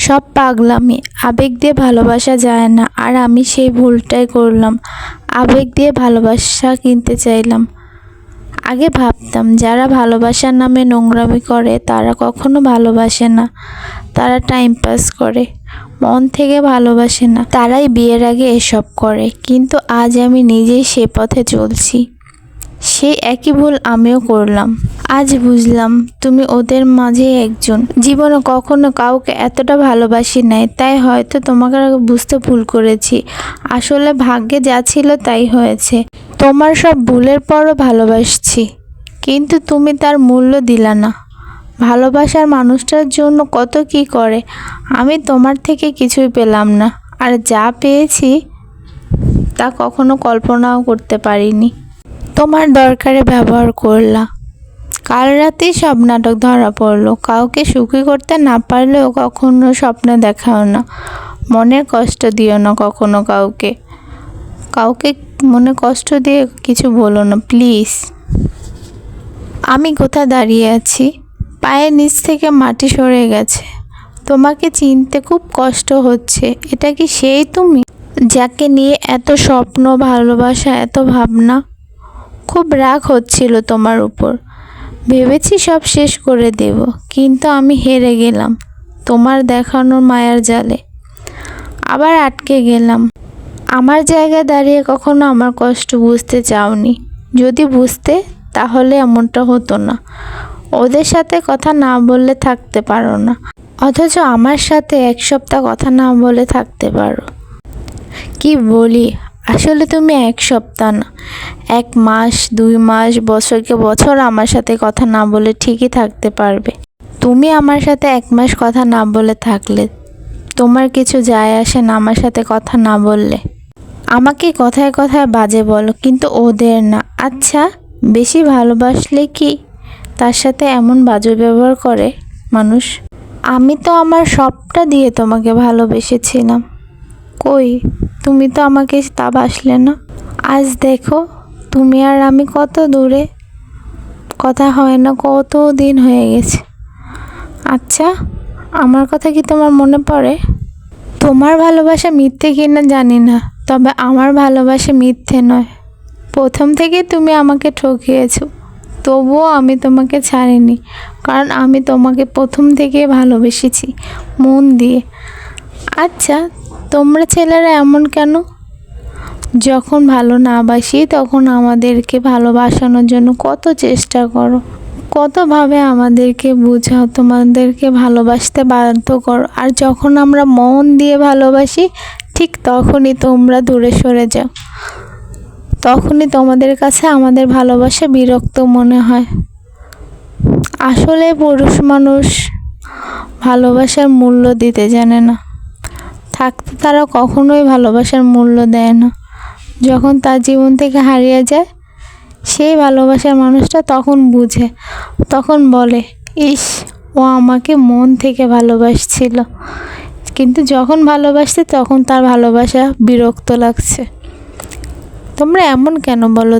সব পাগলামি। আবেগ দিয়ে ভালোবাসা যায় না। আর আমি সেই ভুলটাই করলাম। আবেগ দিয়ে ভালোবাসা কিনতে চাইলাম। আগে ভাবতাম, যারা ভালোবাসার নামে নোংরামি করে, তারা কখনো ভালোবাসে না। তারা টাইম পাস করে। মন থেকে ভালোবাসে না। তারাই বিয়ের আগে এসব করে। কিন্তু আজ আমি নিজেই সে পথে চলছি। সেই একই ভুল আমিও করলাম। আজ বুঝলাম তুমি ওদের মাঝে একজন। জীবনে কখনো কাউকে এতটা ভালোবাসি নাই, তাই হয়তো তোমাকে বুঝতে ভুল করেছি। আসলে ভাগ্যে যা ছিল তাই হয়েছে। তোমার সব ভুলের পরও ভালোবাসছি, কিন্তু তুমি তার মূল্য দিলা না। ভালোবাসার মানুষটার জন্য কত কি করে, আমি তোমার থেকে কিছুই পেলাম না। আর যা পেয়েছি, তা কখনো কল্পনাও করতে পারিনি। তোমার দরকারে ব্যবহার করলা কাল রাতেই সব নাটক ধরা পড়ল। কাউকে সুখী করতে না পারলেও কখনো স্বপ্নে দেখাও না। মনের কষ্ট দিও না কখনো কাউকে। কাউকে মনে কষ্ট দিয়ে কিছু বলো না, প্লিজ। আমি কোথায় দাঁড়িয়ে আছি? পায়ের নিচ থেকে মাটি সরে গেছে। তোমাকে চিনতে খুব কষ্ট হচ্ছে। এটা কি সেই তুমি? যাকে নিয়ে এত স্বপ্ন, ভালোবাসা, এত ভাবনা? খুব রাগ হচ্ছিল তোমার উপর। ভেবেছি সব শেষ করে দেব, কিন্তু আমি হেরে গেলাম, তোমার দেখানোর মায়ার জালে। আবার আটকে গেলাম। আমার জায়গায় দাঁড়িয়ে কখনো আমার কষ্ট বুঝতে চাওনি। যদি বুঝতে, তাহলে এমনটা হতো না। ওদের সাথে কথা না বললে থাকতে পারো না। অথচ আমার সাথে এক সপ্তাহ কথা না বলে থাকতে পারো। কি বলি, আসলে তুমি এক সপ্তাহ না। এক মাস, দুই মাস বছরকে বছর আমার সাথে কথা না বলে ঠিকই থাকতে পারবে। তুমি আমার সাথে এক মাস কথা না বলে থাকলে, তোমার কিছু যায় আসে না আমার সাথে কথা না বললে। আমাকে কথায় কথায় বাজে বলো, কিন্তু ওদের না। আচ্ছা বেশি ভালোবাসলে কি তার সাথে এমন বাজে ব্যবহার করে মানুষ? আমি তো আমার সবটা দিয়ে তোমাকে ভালোবেসেছিলাম। কই, তুমি তো আমাকে তা বাসলে না। আজ দেখো, তুমি আর আমি কত দূরে। কথা হয় না, কত দিন হয়ে গেছে। আচ্ছা আমার কথা কি তোমার মনে পড়ে? তোমার ভালোবাসা মিথ্যে কিনা জানি না, তবে আমার ভালোবাসা মিথ্যে নয়। প্রথম থেকে তুমি আমাকে ঠকিয়েছো, তবুও আমি তোমাকে ছাড়িনি, কারণ আমি তোমাকে প্রথম থেকে ভালোবেসেছি, মন দিয়ে। আচ্ছা তোমরা ছেলেরা এমন কেন? যখন ভালো না বাসি, তখন আমাদেরকে ভালোবাসানোর জন্য কত চেষ্টা করো। কতভাবে আমাদেরকে বোঝাও, তোমাদেরকে ভালোবাসতে বাধ্য করো। আর যখন আমরা মন দিয়ে ভালোবাসি, ঠিক তখনই তোমরা দূরে সরে যাও। তখনই তোমাদের কাছে আমাদের ভালোবাসা বিরক্ত মনে হয়। আসলে পুরুষ মানুষ ভালোবাসার মূল্য দিতে জানে না। থাকতে তারা কখনোই ভালোবাসার মূল্য দেয় না। যখন তার জীবন থেকে হারিয়ে যায়, সেই ভালোবাসার মানুষটা তখন বুঝে, তখন বলে, ইস, ও আমাকে মন থেকে ভালোবাসছিল। কিন্তু যখন ভালোবাসছে, তখন তার ভালোবাসা বিরক্ত লাগছে। তোমরা এমন কেন বলো?